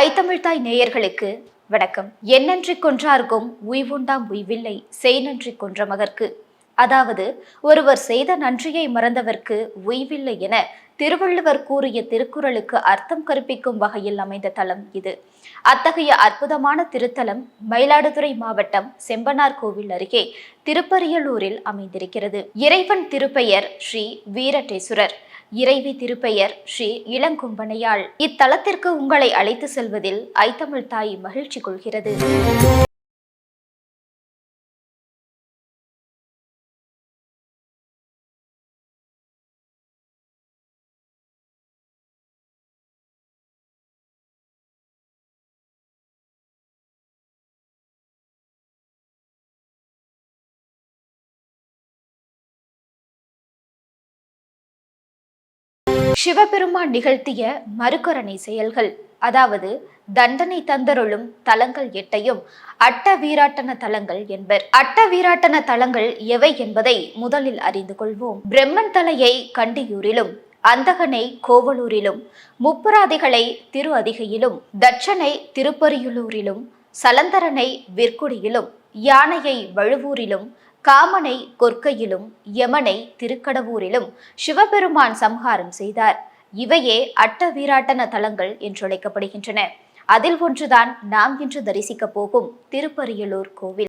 ஐத்தமிழ்தாய் நேயர்களுக்கு வணக்கம். என்னன்றி கொன்றார்க்கும் உய்வுண்டாம் உய்வில்லை செய் நன்றி கொன்ற மகர்க்கு அதாவது ஒருவர் செய்த நன்றியை மறந்தவர்க்கு உய்வில்லை என திருவள்ளுவர் கூறிய திருக்குறளுக்கு அர்த்தம் கற்பிக்கும் வகையில் அமைந்த தலம் இது. அத்தகைய அற்புதமான திருத்தலம் மயிலாடுதுறை மாவட்டம் செம்பனார் கோவில் அருகே திருப்பரியலூரில் அமைந்திருக்கிறது. இறைவன் திருப்பெயர் ஸ்ரீ வீரட்டேஸ்வரர். இறைவி திருப்பெயர் ஸ்ரீ இளங்கும்பனையாள். இத்தலத்திற்கு உங்களை அழைத்து செல்வதில் ஐத்தமிழ் தாய் மகிழ்ச்சி கொள்கிறது. சிவபெருமான் நிகழ்த்திய மறுகரணை செயல்கள் அதாவது தண்டனை தந்தருளும் தலங்கள் எட்டையும் அட்ட வீராட்டன தலங்கள் என்பர். அட்ட வீராட்டன தலங்கள் எவை என்பதை முதலில் அறிந்து கொள்வோம். பிரம்மன் தலையை கண்டியூரிலும் அந்தகனை கோவலூரிலும் முப்புராதிகளை திரு அதிகையிலும் தட்சனை திருப்பரியுலூரிலும் சலந்தரனை விற்குடியிலும் யானையை வழுவூரிலும் காமனை கொற்கையிலும் யமனை திருக்கடவூரிலும் சிவபெருமான் சம்ஹாரம் செய்தார். இவையே அட்ட வீராட்டன தலங்கள் என்றழைக்கப்படுகின்றன. அதில் ஒன்றுதான் நாம் இன்று தரிசிக்கப் போகும் திருப்பரியலூர் கோவில்.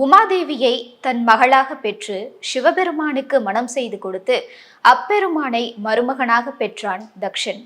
உமாதேவியை தன் மகளாக பெற்று சிவபெருமானுக்கு மனம் செய்து கொடுத்து அப்பெருமானை மருமகனாக பெற்றான் தக்ஷன்.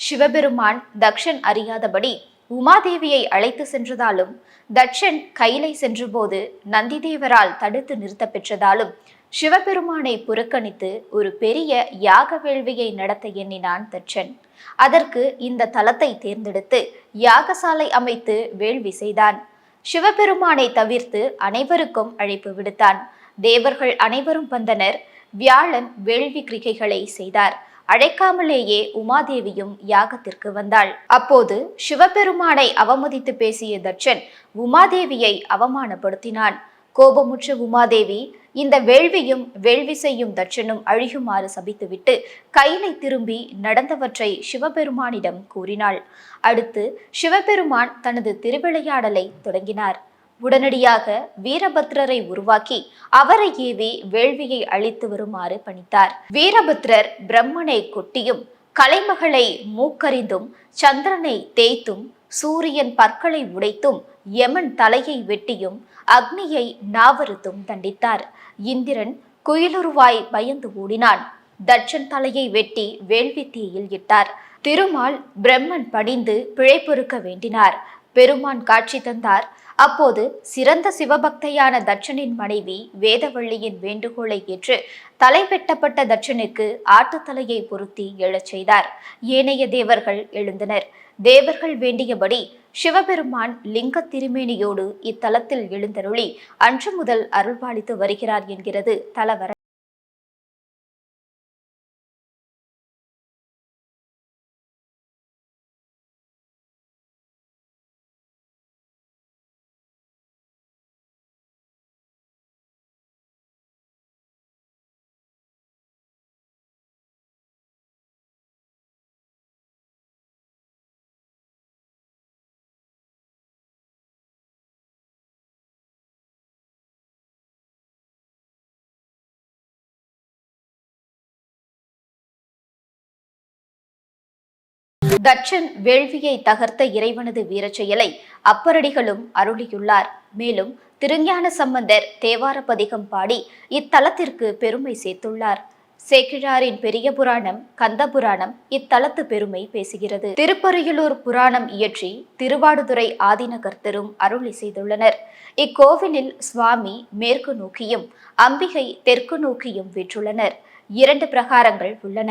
சிவபெருமான் தக்ஷன் அறியாதபடி உமாதேவியை அழைத்து சென்றதாலும் தட்சன் கைலை சென்றபோது நந்திதேவரால் தடுத்து நிறுத்த பெற்றதாலும் சிவபெருமானை புறக்கணித்து ஒரு பெரிய யாக வேள்வியை நடத்த எண்ணினான் தட்சன் அதற்கு இந்த தலத்தை தேர்ந்தெடுத்து யாகசாலை அமைத்து வேள்வி செய்தான். சிவபெருமானை தவிர்த்து அனைவருக்கும் அழைப்பு விடுத்தான். தேவர்கள் அனைவரும் வந்தனர். வியாழன் வேள்வி கிரிகைகளை செய்தார். அழைக்காமலேயே உமாதேவியும் யாகத்திற்கு வந்தாள். அப்போது சிவபெருமானை அவமதித்து பேசிய தட்சன் உமாதேவியை அவமானப்படுத்தினான். கோபமுற்ற உமாதேவி இந்த வேள்வியும் வேள்வி செய்யும் தட்சனும் அழியுமாறு சபித்துவிட்டு கையிலை திரும்பி நடந்தவற்றை சிவபெருமானிடம் கூறினாள். அடுத்து சிவபெருமான் தனது திருவிளையாடலை தொடங்கினார். உடனடியாக வீரபத்ரரை உருவாக்கி அவரை ஏவி வேள்வியை அழித்து வருமாறு பணித்தார். வீரபத்ரர் பிரம்மனை கொட்டியும் கலைமகளை மூக்கறிந்தும் சந்திரனை தேய்த்தும் சூரியன் பற்களை உடைத்தும் யமன் தலையை வெட்டியும் அக்னியை நாவருத்தும் தண்டித்தார். இந்திரன் குயிலுருவாய் பயந்து ஓடினான். தட்சன் தலையை வெட்டி வேள்வி தீயில் இட்டார். திருமால் பிரம்மன் படிந்து பிழை பொறுக்க வேண்டினார். பெருமான் காட்சி தந்தார். அப்போது சிறந்த சிவபக்தையான தட்சனின் மனைவி வேதவள்ளியின் வேண்டுகோளை ஏற்று தலை வெட்டப்பட்ட தட்சனுக்கு ஆட்டுத்தலையை பொருத்தி எழச் செய்தார். ஏனைய தேவர்கள் எழுந்தனர். தேவர்கள் வேண்டியபடி சிவபெருமான் லிங்க திருமேனியோடு இத்தலத்தில் எழுந்தருளி அன்று முதல் அருள்பாலித்து வருகிறார் என்கிறது தலவர தட்சன் வேள்வியை தகர்த்த இறைவனது வீரச்செயலை அப்பரடிகளும் அருளியுள்ளார். மேலும் திருஞான சம்பந்தர் தேவார பதிகம் பாடி இத்தலத்திற்கு பெருமை சேர்த்துள்ளார். சேக்கிழாரின் பெரிய புராணம் கந்த புராணம் இத்தலத்து பெருமை பேசுகிறது. திருப்பரியலூர் புராணம் இயற்றி திருவாடுதுறை ஆதினகர்த்தரும் அருளி செய்துள்ளனர். இக்கோவிலில் சுவாமி மேற்கு நோக்கியும் அம்பிகை தெற்கு நோக்கியும் வீற்றுள்ளனர். இரண்டு பிரகாரங்கள் உள்ளன.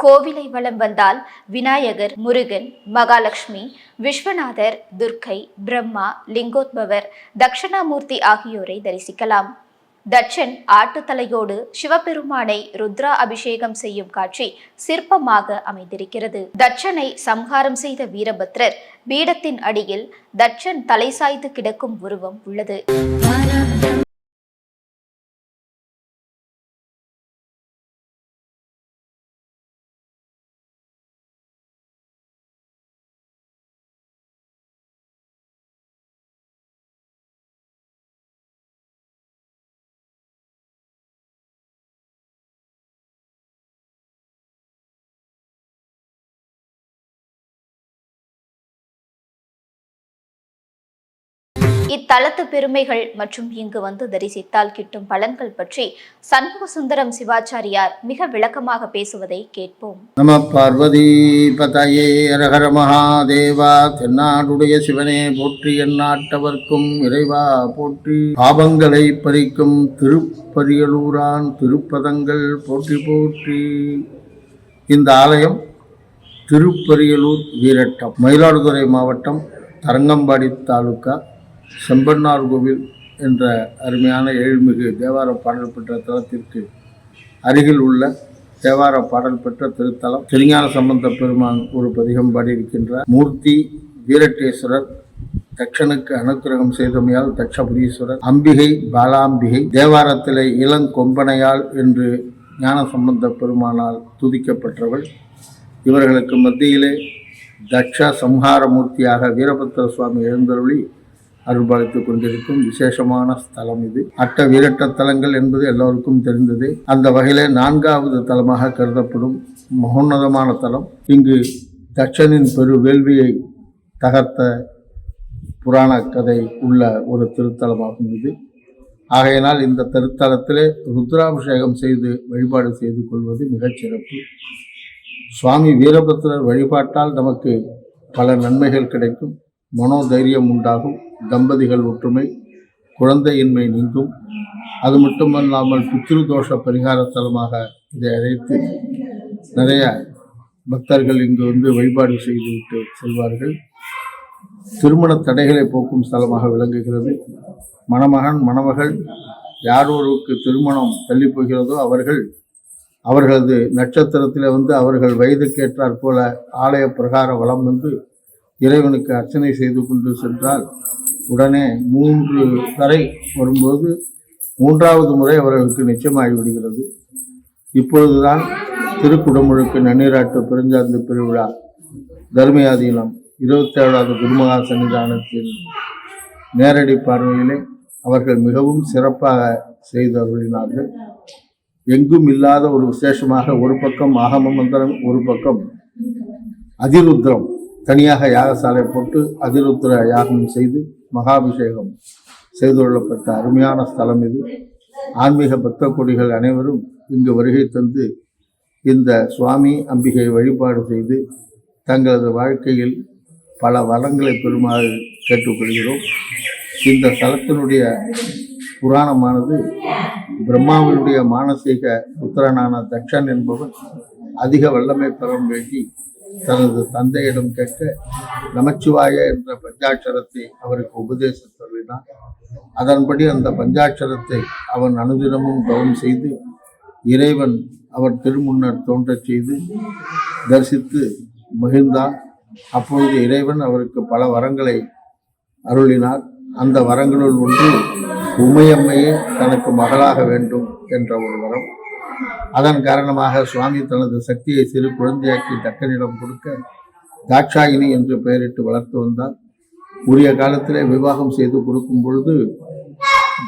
கோவிலை வலம் வந்தால் விநாயகர் முருகன் மகாலட்சுமி விஸ்வநாதர் துர்க்கை பிரம்மா லிங்கோத்பவர் தட்சிணாமூர்த்தி ஆகியோரை தரிசிக்கலாம். தட்சன் ஆட்டுத்தலையோடு சிவபெருமானை ருத்ரா அபிஷேகம் செய்யும் காட்சி சிற்பமாக அமைந்திருக்கிறது. தட்சனை சம்ஹாரம் செய்த வீரபத்ரர் பீடத்தின் அடியில் தட்சன் தலை சாய்த்து கிடக்கும் உருவம் உள்ளது. இத்தலத்து பெருமைகள் மற்றும் இங்கு வந்து தரிசித்தால் கிட்டும் பலன்கள் பற்றி சண்முக சுந்தரம் சிவாச்சாரியார் மிக விளக்கமாக பேசுவதை கேட்போம். நம பார்வதி பதையே அரஹர மகாதேவா தென்னாடுடைய சிவனே போற்றி எந்நாட்டவர்க்கும் இறைவா போற்றி. பாவங்களை பறிக்கும் திருப்பரியலூரான் திருப்பதங்கள் போற்றி போற்றி. இந்த ஆலயம் திருப்பரியலூர் வீரட்டம் மயிலாடுதுறை மாவட்டம் தரங்கம்பாடி தாலுக்கா செம்பன்னார் கோவில் என்ற அருமையான ஏழ்மிகு தேவார பாடல் பெற்ற தலத்திற்கு அருகில் உள்ள தேவார பாடல் பெற்ற திருத்தலம். திருஞான சம்பந்த பெருமான் ஒரு பதிகம் பாடியிருக்கின்றார். மூர்த்தி வீரட்டேஸ்வரர் தட்சனுக்கு அனுக்கிரகம் செய்தமையால் தட்சபுரீஸ்வரர் அம்பிகை பாலாம்பிகை தேவாரத்திலே இளங்கொம்பனையாள் என்று ஞான சம்பந்த பெருமானால் துதிக்கப்பட்டவள். இவர்களுக்கு மத்தியிலே தட்ச சம்ஹாரமூர்த்தியாக வீரபத்திர சுவாமி எழுந்தருளி அருள்பாலித்துக் கொண்டிருக்கும் விசேஷமான ஸ்தலம் இது. அட்ட வீரட்ட தலங்கள் என்பது எல்லோருக்கும் தெரிந்ததே. அந்த வகையிலே நான்காவது தலமாக கருதப்படும் மகோன்னதமான தலம். இங்கு தட்சனின் பெரு வேள்வியை தகர்த்த புராண கதை உள்ள ஒரு திருத்தலமாகும் இது. ஆகையினால் இந்த திருத்தலத்திலே ருத்ராபிஷேகம் செய்து வழிபாடு செய்து கொள்வது மிகச் சிறப்பு. சுவாமி வீரபத்திரர் வழிபாட்டால் நமக்கு பல நன்மைகள் கிடைக்கும். மனோதைரியம் உண்டாகும். தம்பதிகள் ஒற்றுமை குழந்தையின்மை நீங்கும். அது மட்டுமல்லாமல் பித்ரு தோஷ பரிகார தலமாக இதை அழைத்து நிறைய பக்தர்கள் இங்கு வந்து வழிபாடு செய்துவிட்டு செல்வார்கள். திருமண தடைகளை போக்கும் ஸ்தலமாக விளங்குகிறது. மணமகன் மணமகள் யாரோருக்கு திருமணம் தள்ளி போகிறதோ அவர்கள் அவர்களது நட்சத்திரத்தில் வந்து அவர்கள் வயதுக்கேற்றாற் போல ஆலய பிரகார வளம் வந்து இறைவனுக்கு அர்ச்சனை செய்து கொண்டு சென்றால் உடனே மூன்று தரை வரும்போது மூன்றாவது முறை அவர்களுக்கு நிச்சயமாகி விடுகிறது. இப்பொழுதுதான் திருக்குடமுழுக்கு நன்னீராட்டு பெருஞ்சாந்து பெருவிழா தர்மயாதீனம் இருபத்தி ஏழாவது குருமகா சன்னிதானத்தின் நேரடி பார்வையிலே அவர்கள் மிகவும் சிறப்பாக செய்து அருளினார்கள். எங்கும் இல்லாத ஒரு விசேஷமாக ஒரு பக்கம் ஆகம மந்திரம் ஒரு பக்கம் அதிருத்ரம். தனியாக யாகசாலை போட்டு அதிருத்திர யாகம் செய்து மகாபிஷேகம் செய்து கொள்ளப்பட்ட அருமையான ஸ்தலம் இது. ஆன்மீக பக்த கொடிகள் அனைவரும் இங்கு வருகை தந்து இந்த சுவாமி அம்பிகை வழிபாடு செய்து தங்களது வாழ்க்கையில் பல வளங்களை பெறுமாறு கேட்டுக்கொள்கிறோம். இந்த ஸ்தலத்தினுடைய புராணமானது பிரம்மாவினுடைய மானசீக புத்திரனான தக்ஷன் என்பவன் அதிக வல்லமை பெற வேண்டி தனது தந்தையிடம் கேட்க நமச்சிவாய என்ற பஞ்சாட்சரத்தை அவருக்கு உபதேசம் தருவினார் அதன்படி அந்த பஞ்சாட்சரத்தை அவன் அனுதினமும் கவனம் செய்து இறைவன் அவர் திருமுன்னர் தோன்றச் செய்து தரிசித்து மகிழ்ந்தான். அப்பொழுது இறைவன் அவருக்கு பல வரங்களை அருளினார். அந்த வரங்களுள் ஒன்று உமையம்மையே தனக்கு மகளாக வேண்டும் என்ற ஒரு வரம். அதன் காரணமாக சுவாமி தனது சக்தியை சிறு குழந்தையாக்கி தக்கனிடம் கொடுக்க தாட்சாயினி என்று பெயரிட்டு வளர்த்து வந்தார். உரிய காலத்திலே விவாகம் செய்து கொடுக்கும் பொழுது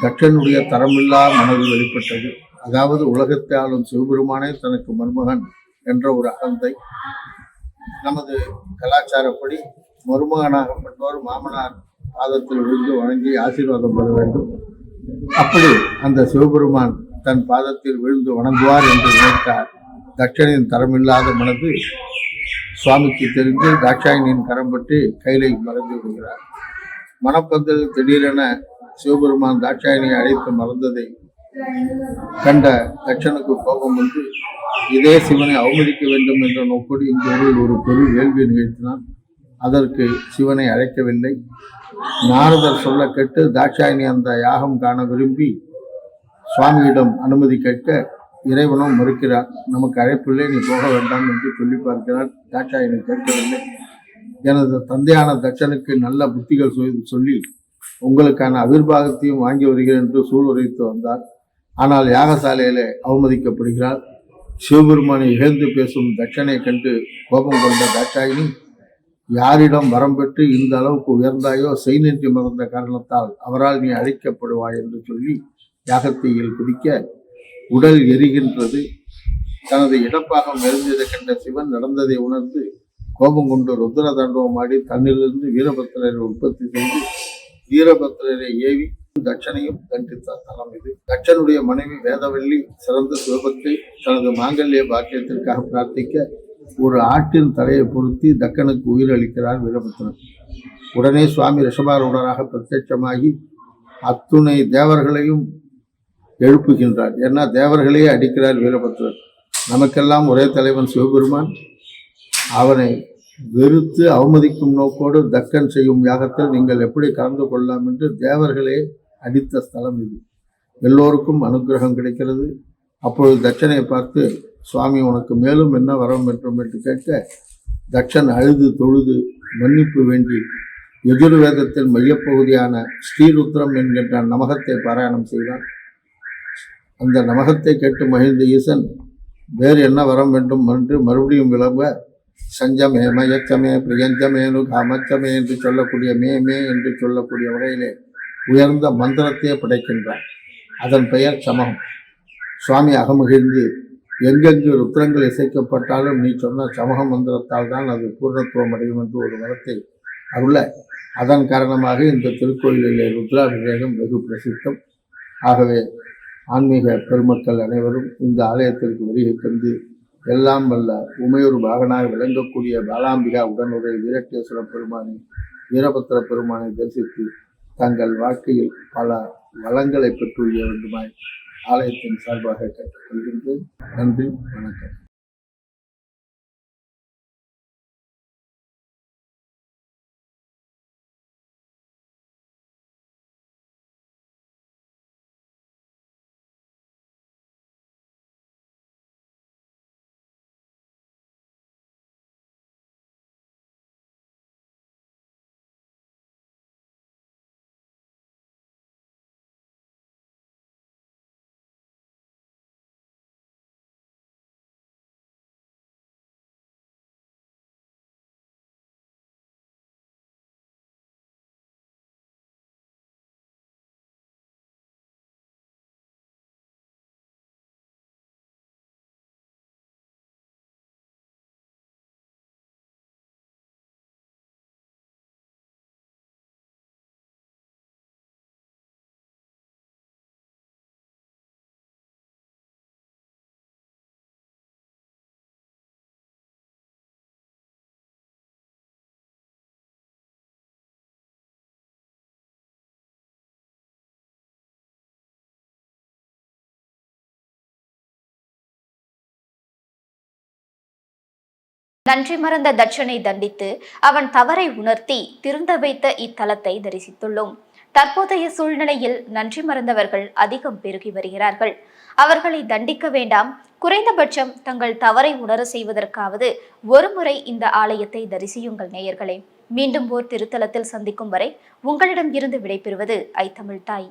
தட்சனுடைய தரமில்லா மனது வெளிப்பட்டது. அதாவது உலகத்தை ஆளும் சிவபெருமானே தனக்கு மருமகன் என்ற ஒரு அகந்தை. நமது கலாச்சாரப்படி மருமகனாகப்பட்டோர் மாமனார் பாதத்தில் விழுந்து வணங்கி ஆசீர்வாதம் பெற வேண்டும். அப்படி அந்த சிவபெருமான் தன் பாதத்தில் விழுந்து வணங்குவார் என்று நினைத்தார். தட்சனின் தரமில்லாத மனது சுவாமிக்கு தெரிந்து தாட்சாயணியின் கரம் பட்டு கையிலை மறந்து விடுகிறார். மனப்பந்தல் திடீரென சிவபெருமான் தாட்சாயணியை அழைத்து மறந்ததை கண்ட தட்சனுக்கு கோபம் வந்து இதே சிவனை அவமதிக்க வேண்டும் என்ற நோக்கோடு இந்த ஊரில் ஒரு பெரு வேள்வி நிகழ்த்தினான். அதற்கு சிவனை அழைக்கவில்லை. நாரதர் சொல்ல கேட்டு தாட்சாயணி அந்த யாகம் காண விரும்பி சுவாமியிடம் அனுமதி கேட்க இறைவனும் மறுக்கிறார். நமக்கு அழைப்பில்லை நீ போக வேண்டாம் என்று சொல்லி பார்க்கிறார். தாட்சாயனை கேட்கவில்லை. எனது தந்தையான தட்சனுக்கு நல்ல புத்திகள் சொல்லி- சொல்லி உங்களுக்கான அவிர்வாகத்தையும் வாங்கி வருகிறேன் என்று சூளுரைத்து வந்தார். ஆனால் யாகசாலையிலே அவமதிக்கப்படுகிறார். சிவபெருமானை இகழ்ந்து பேசும் தட்சனை கண்டு கோபம் கொண்ட தாட்சாயினி யாரிடம் வரம் பெற்று இந்த அளவுக்கு உயர்ந்தாயோ செய்நின்றி மறந்த காரணத்தால் அவரால் நீ அழைக்கப்படுவாய் என்று சொல்லி யாகத்தீயில் குதிக்க உடல் எரிகின்றது. தனது இடப்பாகம் எழுந்ததை கண்ட சிவன் நடந்ததை உணர்ந்து கோபம் கொண்டு ருத்ர தாண்டவம் ஆடி தன்னிலிருந்து வீரபத்திரரை உற்பத்தி செய்து வீரபத்திரரை ஏவி தட்சனையும் தண்டித்தார். தலம் இது. தட்சனுடைய மனைவி வேதவள்ளி சிறந்த சிவபக்தி தனது மாங்கல்ய பாக்கியத்திற்காக பிரார்த்திக்க ஒரு ஆட்டின் தலையை பொருத்தி தக்கனுக்கு உயிர் அளிக்கிறார் வீரபத்திரன் உடனே சுவாமி ரிஷபாரூடராக பிரத்யட்சமாகி அத்துணை தேவர்களையும் எழுப்புகின்றார். ஏன்னா தேவர்களையே அடிக்கிறார் வீரபத்ரர் நமக்கெல்லாம் ஒரே தலைவன் சிவபெருமான். அவனை வெறுத்து அவமதிக்கும் நோக்கோடு தக்கன் செய்யும் யாகத்தில் நீங்கள் எப்படி கலந்து கொள்ளலாம் என்று தேவர்களே அடித்த ஸ்தலம் இது. எல்லோருக்கும் அனுக்கிரகம் கிடைக்கிறது. அப்பொழுது தட்சனை பார்த்து சுவாமி உனக்கு மேலும் என்ன வரம் வேண்டும்? என்று கேட்க தட்சன் அழுது தொழுது மன்னிப்பு வேண்டி எதிர்வேதத்தின் மையப்பகுதியான ஸ்ரீருத்ரம் என்கின்ற நமகத்தை பாராயணம் செய்தான். அந்த நமகத்தை கேட்டு மகிழ்ந்த ஈசன் வேறு என்ன வரம் வேண்டும்? என்று மறுபடியும் விளம்ப சஞ்சமே மயக்கமே பிரியஞ்சமேனு காமச்சமே என்று சொல்லக்கூடிய மே மே என்று சொல்லக்கூடிய வகையிலே உயர்ந்த மந்திரத்தையே படைக்கின்றார் அதன் பெயர் சமகம். சுவாமி அகமகிழ்ந்து எங்கெங்கு ருத்ரங்கள் இசைக்கப்பட்டாலும் நீ சொன்ன சமக மந்திரத்தால் தான் அது பூர்ணத்துவம் அடையும் என்று ஒரு வரத்தை அருள அதன் காரணமாக இந்த திருக்கோயிலிலே ருத்ராபிஷேகம் வெகு பிரசித்தம். ஆகவே ஆன்மீக பெருமக்கள் அனைவரும் இந்த ஆலயத்திற்கு வருகை தந்து எல்லாம் வல்ல உமையூர் பாகனாக விளங்கக்கூடிய பாலாம்பிகா உடனுரை வீரட்டேஸ்வர பெருமானை வீரபத்திர பெருமானை தரிசித்து தங்கள் வாழ்க்கையில் பல வளங்களை பெற்றுள்ள வேண்டுமாய் ஆலயத்தின் சார்பாக கேட்டுக்கொள்கின்றேன். நன்றி வணக்கம். நன்றி மறந்த தட்சனை தண்டித்து அவன் தவறை உணர்த்தி திருந்த வைத்த இத்தலத்தை தரிசித்துள்ளோம். தற்போதைய சூழ்நிலையில் நன்றி மறந்தவர்கள் அதிகம் பெருகி வருகிறார்கள். அவர்களை தண்டிக்க வேண்டாம். குறைந்தபட்சம் தங்கள் தவறை உணர செய்வதற்காவது ஒருமுறை இந்த ஆலயத்தை தரிசியுங்கள் நேயர்களே. மீண்டும் ஓர் திருத்தலத்தில் சந்திக்கும் வரை உங்களிடம் இருந்து விடைபெறுவது ஐ தமிழ் தாய்.